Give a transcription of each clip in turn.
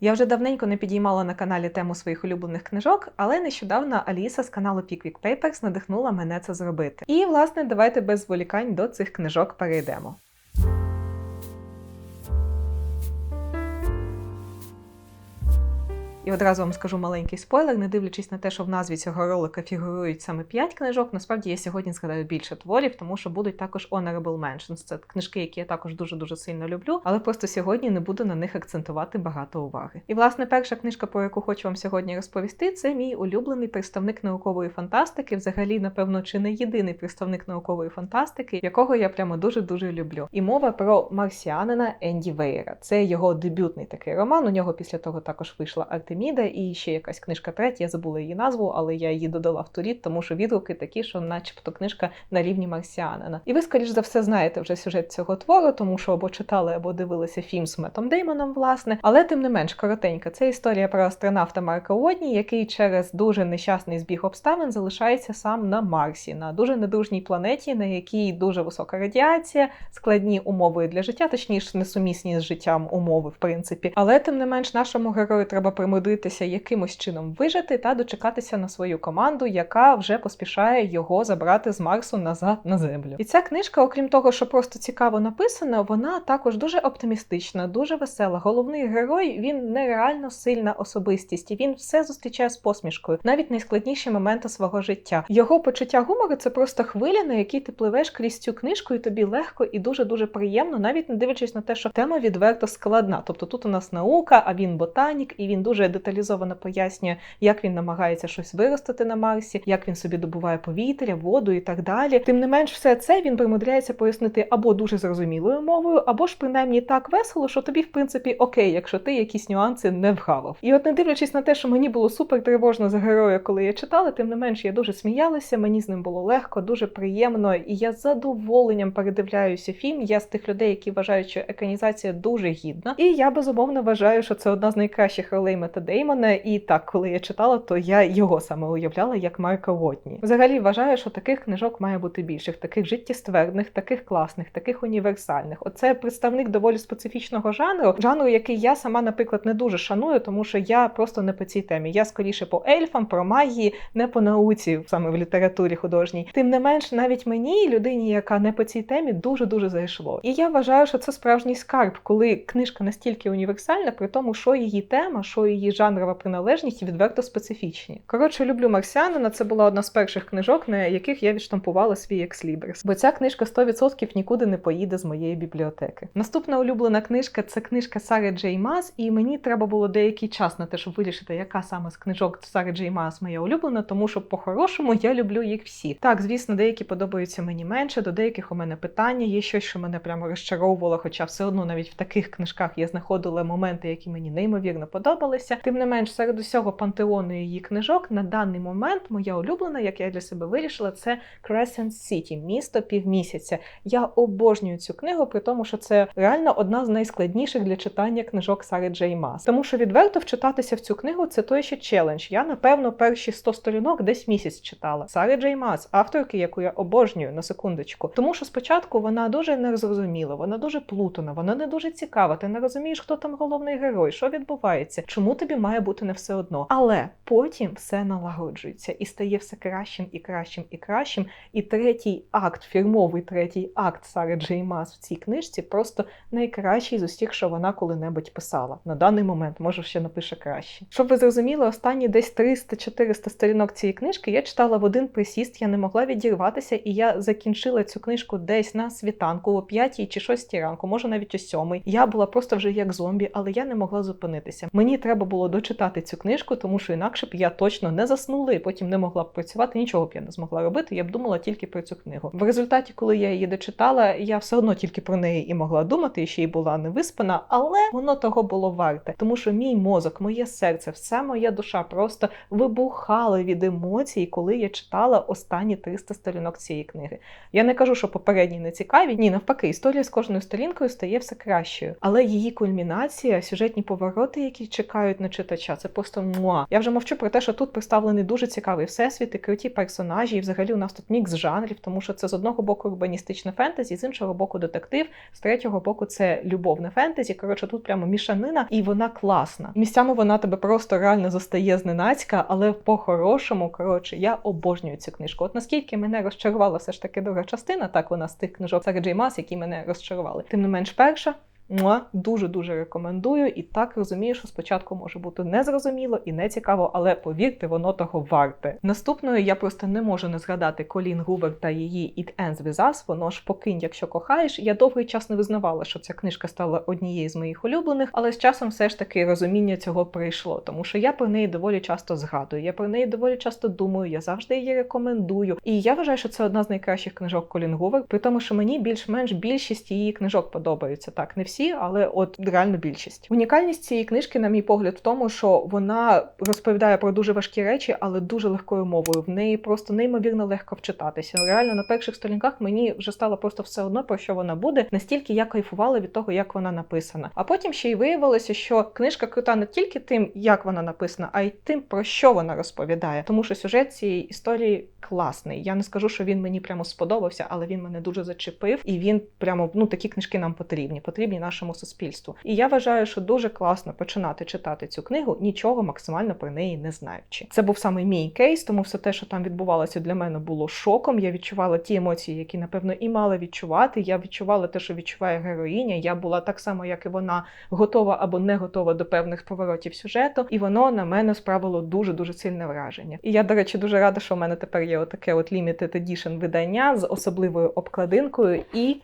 Я вже давненько не підіймала на каналі тему своїх улюблених книжок, але нещодавно Аліса з каналу Pickwick Papers надихнула мене це зробити. І, власне, давайте без зволікань до цих книжок перейдемо. І одразу вам скажу маленький спойлер, не дивлячись на те, що в назві цього ролика фігурують саме 5 книжок. Насправді я сьогодні згадаю більше творів, тому що будуть також honorable mentions. Це книжки, які я також дуже дуже сильно люблю, але просто сьогодні не буду на них акцентувати багато уваги. І власне перша книжка, про яку хочу вам сьогодні розповісти, це мій улюблений представник наукової фантастики. Взагалі, напевно, чи не єдиний представник наукової фантастики, якого я прямо дуже дуже люблю. І мова про марсіанина Енді Вейера. Це його дебютний такий роман. У нього після того також вийшла Артеміда і ще якась книжка третя. Я забула її назву, але я її додала в туріт, тому що відгуки такі, що, начебто, книжка на рівні марсіанина. І ви, скоріш за все, знаєте вже сюжет цього твору, тому що або читали, або дивилися фільм з Метом Деймоном, власне. Але тим не менш коротенька. Це історія про астронавта Марка Уотні, який через дуже нещасний збіг обставин залишається сам на Марсі, на дуже недружній планеті, на якій дуже висока радіація, складні умови для життя, точніше, несумісні з життям умови, в принципі. Але тим не менш, нашому герою треба примудритися якимось чином вижити та дочекатися на свою команду, яка вже поспішає його забрати з Марсу назад на землю. І ця книжка, окрім того, що просто цікаво написана, вона також дуже оптимістична, дуже весела. Головний герой він нереально сильна особистість, і він все зустрічає з посмішкою, навіть найскладніші моменти свого життя. Його почуття гумору це просто хвиля, на якій ти пливеш крізь цю книжку, і тобі легко і дуже дуже приємно, навіть не дивлячись на те, що тема відверто складна. Тобто тут у нас наука, а він ботанік, і він дуже деталізовано пояснює, як він намагається щось виростити на Марсі, як він собі добуває повітря, воду і так далі. Тим не менш, все це він примудряється пояснити або дуже зрозумілою мовою, або ж принаймні так весело, що тобі, в принципі, окей, якщо ти якісь нюанси не вгавав. І от, не дивлячись на те, що мені було супер тривожно за героя, коли я читала, тим не менш я дуже сміялася, мені з ним було легко, дуже приємно, і я з задоволенням передивляюся фільм. Я з тих людей, які вважають, що екранізація дуже гідна. І я безумовно вважаю, що це одна з найкращих ролей Мета Деймона. І так, коли я читала, то я його саме уявляла як Марка Вотні. Взагалі вважаю, що таких книжок має бути більше, таких життєствердних, таких класних, таких універсальних. Оце представник доволі специфічного жанру, жанру, який я сама, наприклад, не дуже шаную, тому що я просто не по цій темі. Я скоріше по ельфам, про магії, не по науці, саме в літературі художній. Тим не менш, навіть мені, людині, яка не по цій темі, дуже дуже зайшло. І я вважаю, що це справжній скарб, коли книжка настільки універсальна, при тому, що її тема, що її жанрова приналежність відверто специфічні. Коротше, люблю марсіанина. Це була одна з перших книжок, на яких я відштампувала свій екслібрис. Бо ця книжка 100% нікуди не поїде з моєї бібліотеки. Наступна улюблена книжка це книжка Сари Джей Мас, і мені треба було деякий час на те, щоб вирішити, яка саме з книжок Сари Джей Мас моя улюблена, тому що по-хорошому я люблю їх всі. Так, звісно, деякі подобаються мені менше, до деяких у мене питання. Є щось, що мене прямо розчаровувало, хоча все одно навіть в таких книжках я знаходила моменти, які мені неймовірно подобалися. Тим не менш, серед усього пантеону її книжок на даний момент моя улюблена, як я для себе вирішила, це Crescent City, місто півмісяця. Я обожнюю цю книгу, при тому, що це реально одна з найскладніших для читання книжок Сари Джей Мас. Тому що відверто вчитатися в цю книгу це той ще челендж. Я, напевно, перші 100 сторінок десь місяць читала. Сари Джей Мас, авторки, яку я обожнюю на секундочку. Тому що спочатку вона дуже незрозуміла, вона дуже плутана, вона не дуже цікава. Ти не розумієш, хто там головний герой, що відбувається, чому тобі має бути не все одно. Але потім все налагоджується і стає все кращим і кращим і кращим. І третій акт, фірмовий третій акт Сари Джей Мас в цій книжці просто найкращий з усіх, що вона коли-небудь писала. На даний момент, може, ще напише краще. Щоб ви зрозуміли, останні десь 300-400 сторінок цієї книжки я читала в один присіст, я не могла відірватися, і я закінчила цю книжку десь на світанку, о 5 чи 6 ранку, може навіть о 7. Я була просто вже як зомбі, але я не могла зупинитися. Мені треба було дочитати цю книжку, тому що інакше б я точно не заснула і потім не могла б працювати, нічого б я не змогла робити. Я б думала тільки про цю книгу. В результаті, коли я її дочитала, я все одно тільки про неї і могла думати, і ще й була не виспана, але воно того було варте, тому що мій мозок, моє серце, вся моя душа просто вибухали від емоцій, коли я читала останні 300 сторінок цієї книги. Я не кажу, що попередні не цікаві. Ні, навпаки, історія з кожною сторінкою стає все кращою. Але її кульмінація, сюжетні повороти, які чекають на на читача. Це просто муа. Я вже мовчу про те, що тут представлений дуже цікавий всесвіт і круті персонажі. І взагалі у нас тут мікс жанрів, тому що це з одного боку урбаністичне фентезі, з іншого боку детектив, з третього боку це любовне фентезі. Коротше, тут прямо мішанина, і вона класна. Місцями вона тебе просто реально застає зненацька, але по-хорошому, коротше, я обожнюю цю книжку. От наскільки мене розчарувала все ж таки друга частина, так вона з тих книжок Сари Джей Мас, які мене розчарували. Тим не менш, перша. Дуже дуже рекомендую, і так розумію, що спочатку може бути незрозуміло і не цікаво, але повірте, воно того варте. Наступною я просто не можу не згадати Колін Гувер та її It Ends With Us, Воно ж покинь, якщо кохаєш. Я довгий час не визнавала, що ця книжка стала однією з моїх улюблених, але з часом все ж таки розуміння цього прийшло, тому що я про неї доволі часто згадую. Я про неї доволі часто думаю. Я завжди її рекомендую. І я вважаю, що це одна з найкращих книжок Колін Гувер, при тому, що мені більш-менш більшість її книжок подобаються. Так, не всі всі, але от реально більшість. Унікальність цієї книжки, на мій погляд, в тому, що вона розповідає про дуже важкі речі, але дуже легкою мовою. В неї просто неймовірно легко вчитатися. Реально на перших сторінках мені вже стало просто все одно про що вона буде, настільки я кайфувала від того, як вона написана. А потім ще й виявилося, що книжка крута не тільки тим, як вона написана, а й тим, про що вона розповідає. Тому що сюжет цієї історії класний. Я не скажу, що він мені прямо сподобався, але він мене дуже зачепив, і він прямо ну такі книжки нам потрібні. Потрібні нашому суспільству. І я вважаю, що дуже класно починати читати цю книгу, нічого максимально про неї не знаючи. Це був саме мій кейс, тому все те, що там відбувалося для мене, було шоком. Я відчувала ті емоції, які напевно і мала відчувати. Я відчувала те, що відчуває героїня. Я була так само, як і вона, готова або не готова до певних поворотів сюжету, і воно на мене справило дуже дуже сильне враження. І я, до речі, дуже рада, що в мене тепер є отаке от limited edition видання з особливою обкладинкою і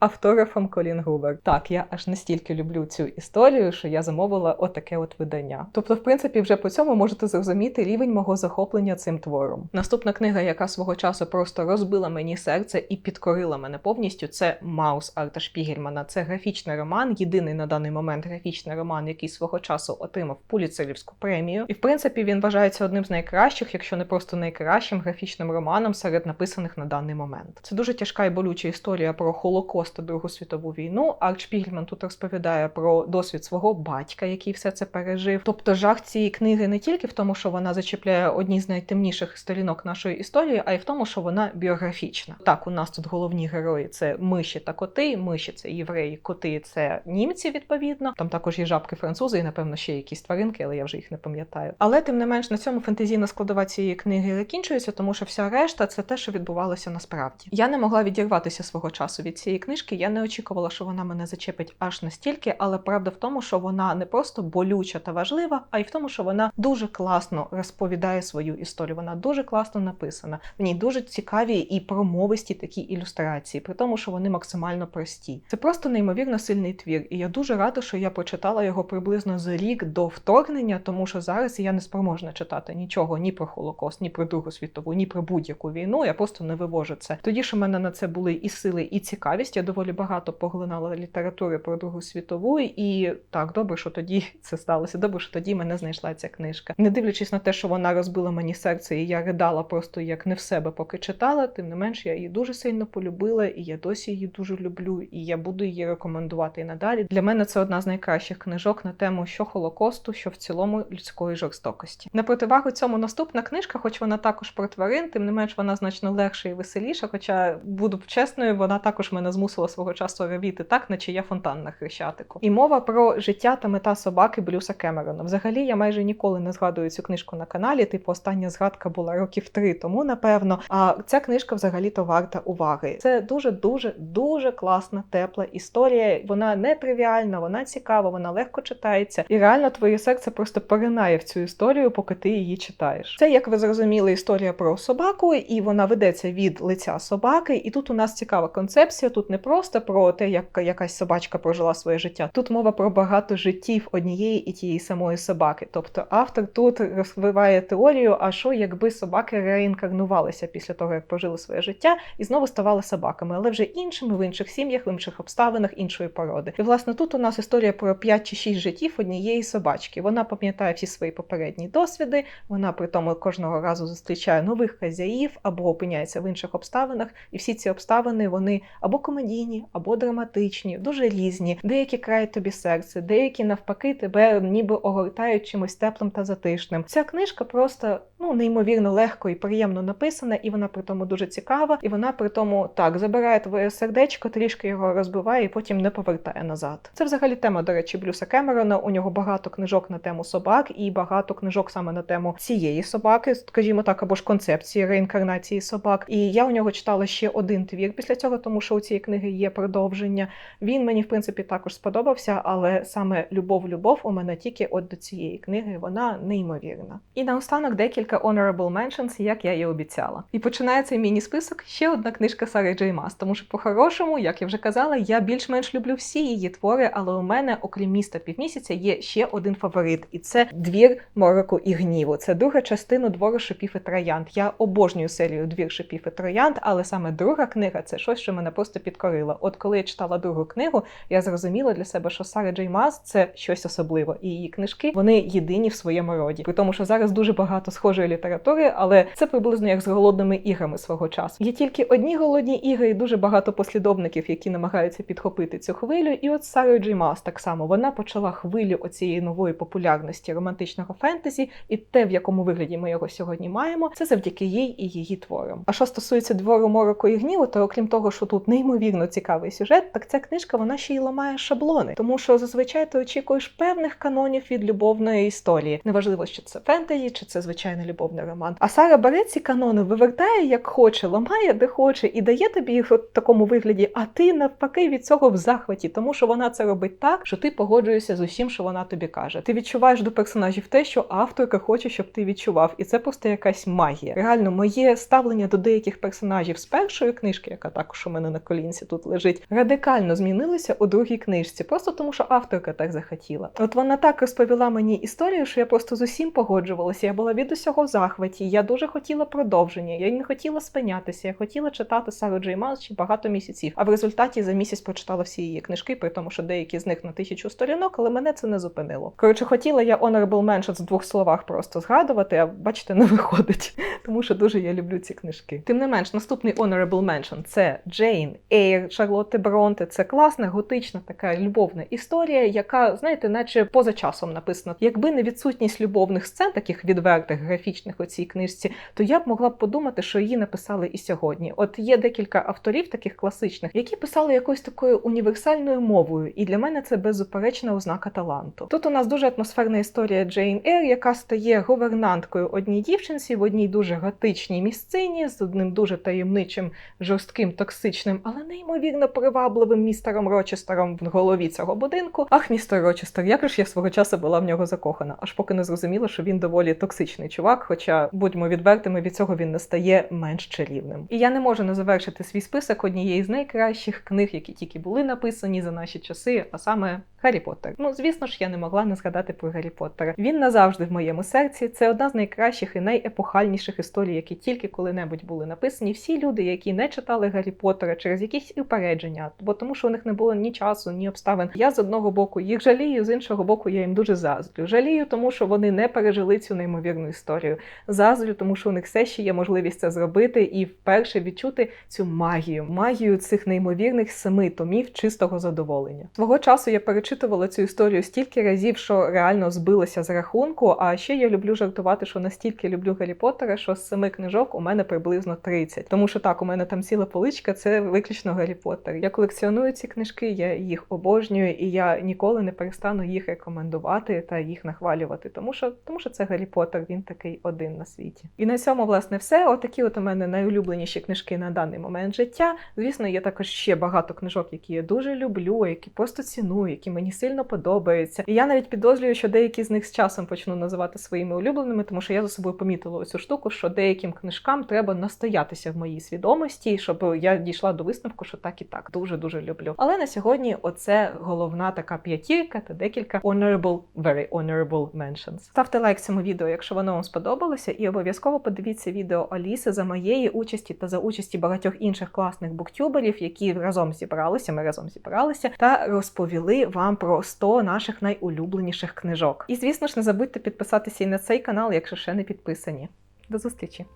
автографом Колін Губер. Так, я аж настільки люблю цю історію, що я замовила отаке от видання. Тобто, в принципі, вже по цьому можете зрозуміти рівень мого захоплення цим твором. Наступна книга, яка свого часу просто розбила мені серце і підкорила мене повністю, це Маус Арта Шпігельмана. Це графічний роман, єдиний на даний момент графічний роман, який свого часу отримав Пуліцерівську премію. І в принципі він вважається одним з найкращих, якщо не просто найкращим графічним романом серед написаних на даний момент. Це дуже тяжка і болюча історія про Холокост та Другу світову війну. Арч Пігельман тут розповідає про досвід свого батька, який все це пережив. Тобто, жах цієї книги не тільки в тому, що вона зачіпляє одні з найтемніших сторінок нашої історії, а й в тому, що вона біографічна. Так, у нас тут головні герої це миші та коти. Миші це євреї, коти це німці, відповідно. Там також є жабки французи, і напевно ще якісь тваринки, але я вже їх не пам'ятаю. Але тим не менш на цьому фантазійна складова цієї книги закінчується, тому що вся решта це те, що відбувалося насправді. Я не могла відірватися свого часу від цієї книжки книжки. Я не очікувала, що вона мене зачепить аж настільки, але правда в тому, що вона не просто болюча та важлива, а й в тому, що вона дуже класно розповідає свою історію. Вона дуже класно написана. В ній дуже цікаві і промовисті такі ілюстрації, при тому, що вони максимально прості. Це просто неймовірно сильний твір, і я дуже рада, що я прочитала його приблизно за рік до вторгнення, тому що зараз я не спроможна читати нічого ні про Холокост, ні про Другу світову, ні про будь-яку війну. Я просто не вивожу це. Тоді що в мене на це були і сили, і цікавість. Я доволі багато поглинала літератури про Другу світову, і так добре, що тоді це сталося. Добре, що тоді мене знайшла ця книжка. Не дивлячись на те, що вона розбила мені серце, і я ридала просто як не в себе, поки читала. Тим не менш, я її дуже сильно полюбила, і я досі її дуже люблю. І я буду її рекомендувати і надалі. Для мене це одна з найкращих книжок на тему що Холокосту, що в цілому людської жорстокості. На противагу цьому наступна книжка, хоч вона також про тварин, тим не менш вона значно легша і веселіша. Хоча буду чесною, вона також мене змусила свого часу ревіти так, наче я фонтан на хрещатику. І мова про життя та мета собаки Блюса Кемерона. Взагалі я майже ніколи не згадую цю книжку на каналі. Типу, остання згадка була років три тому, напевно. А ця книжка взагалі-то варта уваги. Це дуже дуже дуже класна, тепла історія. Вона не тривіальна, вона цікава, вона легко читається. І реально твоє серце просто поринає в цю історію, поки ти її читаєш. Це, як ви зрозуміли, історія про собаку, і вона ведеться від лиця собаки. І тут у нас цікава концепція. Тут не про просто про те, як якась собачка прожила своє життя. Тут мова про багато життів однієї і тієї самої собаки. Тобто автор тут розвиває теорію, а що якби собаки реінкарнувалися після того, як прожили своє життя, і знову ставали собаками, але вже іншими в інших сім'ях, в інших обставинах іншої породи. І власне тут у нас історія про 5 чи 6 життів однієї собачки. Вона пам'ятає всі свої попередні досвіди. Вона при тому кожного разу зустрічає нових хазяїв або опиняється в інших обставинах, і всі ці обставини вони або комедійні, комедійні або драматичні, дуже різні. Деякі крають тобі серце, деякі навпаки тебе ніби огортають чимось теплим та затишним. Ця книжка просто ну неймовірно легко і приємно написана, і вона при тому дуже цікава, і вона при тому так забирає твоє сердечко, трішки його розбиває і потім не повертає назад. Це взагалі тема, до речі, Блюса Кемерона. У нього багато книжок на тему собак і багато книжок саме на тему цієї собаки, скажімо так, або ж концепції реінкарнації собак. І я у нього читала ще один твір після цього, тому що у цієї книги є продовження. Він мені в принципі також сподобався, але саме любов-любов у мене тільки от до цієї книги. Вона неймовірна. І наостанок декілька honorable mentions, як я і обіцяла. І починає цей міні-список ще одна книжка Сари Джей Мас, тому що по-хорошому, як я вже казала, я більш-менш люблю всі її твори, але у мене, окрім міста півмісяця, є ще один фаворит, і це двір мороку і гніву. Це друга частина двору шипів і троянд. Я обожнюю серію двір шипів і троянд, але саме друга книга це щось, що мене просто підкорило. От коли я читала другу книгу, я зрозуміла для себе, що Сара Джей Мас це щось особливе, і її книжки вони єдині в своєму роді. При тому, що зараз дуже багато схожої літератури, але це приблизно як з голодними іграми свого часу. Є тільки одні голодні ігри, і дуже багато послідовників, які намагаються підхопити цю хвилю. І от Сара Джей Мас так само вона почала хвилю оцієї нової популярності романтичного фентезі, і те, в якому вигляді ми його сьогодні маємо, це завдяки їй і її творам. А що стосується двору мороку і гніву, то окрім того, що тут неймовірно цікавий сюжет, так ця книжка вона ще й ламає шаблони, тому що зазвичай ти очікуєш певних канонів від любовної історії. Неважливо, що це фентезі, чи це звичайний любовний роман. А Сара бере ці канони, вивертає як хоче, ламає де хоче, і дає тобі їх в такому вигляді. А ти навпаки від цього в захваті, тому що вона це робить так, що ти погоджуєшся з усім, що вона тобі каже. Ти відчуваєш до персонажів те, що авторка хоче, щоб ти відчував, і це просто якась магія. Реально, моє ставлення до деяких персонажів з першої книжки, яка також у мене на колінці тут лежить, радикально змінилося у другій книжці, просто тому що авторка так захотіла. От вона так розповіла мені історію, що я просто з усім погоджувалася. Я була від усього в захваті. Я дуже хотіла продовження. Я не хотіла спинятися. Я хотіла читати Сару Джей ще багато місяців. А в результаті за місяць прочитала всі її книжки, при тому, що деякі з них на тисячу сторінок, але мене це не зупинило. Коротше, хотіла я Honorable Mentions в двох словах просто згадувати, а бачите, не виходить, тому що дуже я люблю ці книжки. Тим не менш, наступний Honorable Mention – це Джейн Ейр Шарлотти Бронте. Це класна готична така любовна історія, яка, знаєте, наче поза часом написана. Якби не відсутність любовних сцен, таких відвертих графічних у цій книжці, то я б могла б подумати, що її написали і сьогодні. От є декілька авторів, таких класичних, які писали якоюсь такою універсальною мовою, і для мене це беззаперечна ознака таланту. Тут у нас дуже атмосферна історія Джейн Ейр, яка стає гувернанткою одній дівчинці в одній дуже готичній місцині з одним дуже таємничим, жорстким, токсичним, але неймовірно привабливим містером Рочестером в голові цього будинку. Ах, містер Рочестер, як ж я свого часу була в нього закохана, аж поки не зрозуміла, що він доволі токсичний чувак. Хоча, будьмо відвертими, від цього він не стає менш чарівним. І я не можу не завершити свій список однієї з найкращих книг, які тільки були написані за наші часи, а саме Гаррі Поттер. Ну, звісно ж, я не могла не згадати про Гаррі Поттера. Він назавжди в моєму серці. Це одна з найкращих і найепохальніших історій, які тільки коли-небудь були написані. Всі люди, які не читали Гаррі Поттера через якісь упередження, бо тому, що у них не було ні часу, ні обставин. Я з одного боку їх жалію, з іншого боку, я їм дуже заздрю. Жалію, тому що вони не пережили цю неймовірну історію. Заздрю, тому що у них все ще є можливість це зробити і вперше відчути цю магію, магію цих неймовірних семи томів чистого задоволення. Свого часу я перечитувала цю історію стільки разів, що реально збилася з рахунку. А ще я люблю жартувати, що настільки люблю Гаррі Поттера, що з семи книжок у мене приблизно 30. Тому що так, у мене там ціла поличка, це виключно Гаррі Поттер. Я колекціоную ці книжки, я їх обожнюю, і я ніколи не перестану їх рекомендувати та їх нахвалювати, тому що тому що це Гаррі Поттер, він такий один на світі. І на цьому, власне, все. Отакі от у мене найулюбленіші книжки на даний момент життя. Звісно, є також ще багато книжок, які я дуже люблю, які просто ціную, які мені сильно подобаються. І я навіть підозрюю, що деякі з них з часом почну називати своїми улюбленими, тому що я за собою помітила оцю штуку, що деяким книжкам треба настоятися в моїй свідомості, щоб я дійшла до висновку, що так і так дуже дуже люблю. Але на сьогодні оце головна така п'ятірка та декілька honorable, very honorable mentions. Ставте лайк цьому відео, якщо воно вам сподобалося, і обов'язково подивіться відео Аліси за моєї участі та за участі багатьох інших класних буктюберів, які разом зібралися. Ми разом зібралися та розповіли вам про 100 наших найулюбленіших книжок. І звісно ж, не забудьте підписатися і на цей канал, якщо ще не підписані. До зустрічі!